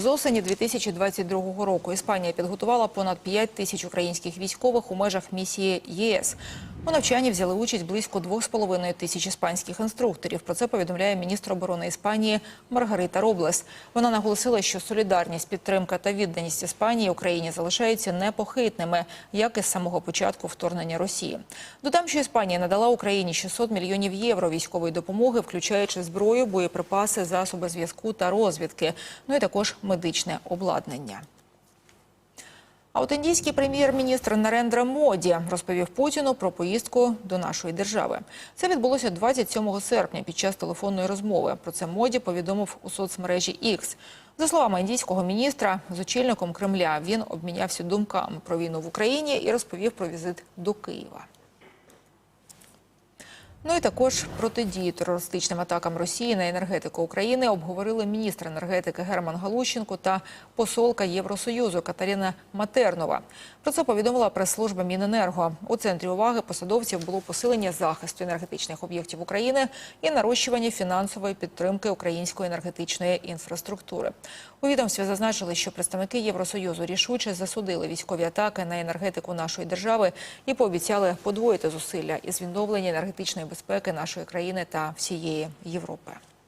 З осені 2022 року Іспанія підготувала понад 5 тисяч українських військових у межах місії ЄС. У навчанні взяли участь близько 2,5 тисяч іспанських інструкторів. Про це повідомляє міністр оборони Іспанії Маргарита Роблес. Вона наголосила, що солідарність, підтримка та відданість Іспанії Україні залишаються непохитними, як і з самого початку вторгнення Росії. Додам, що Іспанія надала Україні 600 мільйонів євро військової допомоги, включаючи зброю, боєприпаси, засоби зв'язку та розвідки. Ну і також медичне обладнання. От індійський прем'єр-міністр Нарендра Моді розповів Путіну про поїздку до нашої держави. Це відбулося 27 серпня під час телефонної розмови. Про це Моді повідомив у соцмережі X. За словами індійського міністра, з очільником Кремля він обмінявся думками про війну в Україні і розповів про візит до Києва. Ну і також протидії терористичним атакам Росії на енергетику України обговорили міністр енергетики Герман Галущенко та посолка Євросоюзу Катерина Матернова. Про це повідомила прес-служба Міненерго. У центрі уваги посадовців було посилення захисту енергетичних об'єктів України і нарощування фінансової підтримки української енергетичної інфраструктури. У відомстві зазначили, що представники Євросоюзу рішуче засудили військові атаки на енергетику нашої держави і пообіцяли подвоїти зусилля із відновлення енергетичної безпеки нашої країни та всієї Європи.